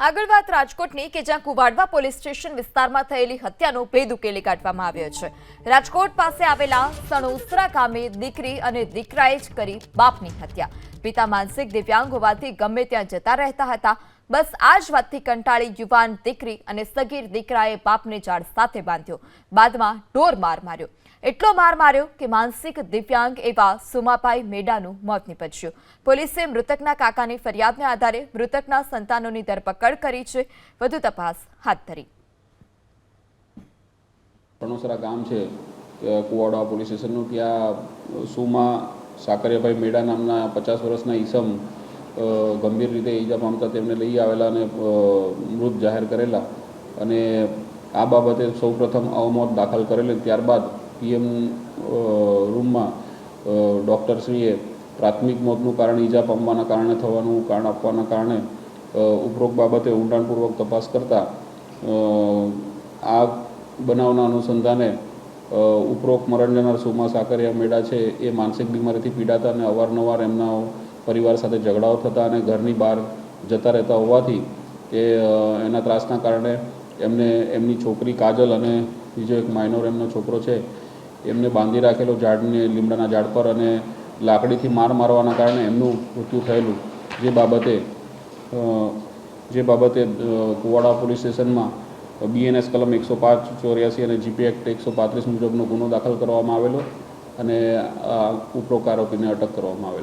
આગળ વાત રાજકોટની કે જ્યાં કુવાડવા પોલીસ સ્ટેશન વિસ્તારમાં થયેલી હત્યાનો ભેદ ઉકેલી કાઢવામાં આવ્યો છે. રાજકોટ પાસે આવેલા સણોસરા ગામે દીકરી અને દીકરાએ જ કરી બાપની હત્યા. પિતા માનસિક દિવ્યાંગ હોવાથી ગમે ત્યાં જતા રહેતા હતા બસ આ જ વાતથી કંટાળી યુવાન દીકરી અને સગીર દીકરાએ બાપને ઝાડ સાથે બાંધ્યો. બાદમાં ઢોર માર માર્યો. એટલો માર માર્યો કે માનસિક દિવ્યાંગ એવા સુમાભાઈ મેડાનું મોત નીપજ્યું. પોલીસે મૃતકના કાકાની ફરિયાદને આધારે મૃતકના સંતાનોની ધરપકડ કરી છે. વધુ તપાસ હાથ ધરી. પણોસરા ગામ છે કુવાડા પોલીસ સ્ટેશનનું ત્યાં સુમા સાકરિયાભાઈ મેડા નામના પચાસ વર્ષના ઈસમ ગંભીર રીતે ઈજા પામતા તેમને લઈ આવેલા અને મૃત જાહેર કરેલા. અને આ બાબતે સૌપ્રથમ અવમોત દાખલ કરેલી. ત્યારબાદ પીએમ રૂમમાં ડૉક્ટરશ્રીએ પ્રાથમિક મોતનું કારણ ઈજા પામવાના કારણે થવાનું કારણ આપવાના કારણે ઉપરોક્ત બાબતે ઊંડાણપૂર્વક તપાસ કરતાં આ બનાવના અનુસંધાને ઉપરોક્ત મરણ જનાર સુમા સાકરિયા મેળા છે એ માનસિક બીમારીથી પીડાતા અને અવારનવાર એમના પરિવાર સાથે ઝઘડાઓ થતા અને ઘરની બહાર જતા રહેતા હોવાથી એ એના ત્રાસના કારણે એમને એમની છોકરી કાજલ અને બીજો એક માઇનોર એમનો છોકરો છે, એમને બાંધી રાખેલો ઝાડને લીમડાના ઝાડ પર અને લાકડીથી માર મારવાના કારણે એમનું મૃત્યુ થયેલું. જે બાબતે જે બાબતે કુવાડા પોલીસ સ્ટેશનમાં બીએનએસ કલમ એકસો પાંચ ચોર્યાસી અને જીપી એક્ટ એકસો પાંત્રીસ મુજબનો ગુનો દાખલ કરવામાં આવેલો અને ઉપરોક્ત આરોપીને અટક કરવામાં આવેલ.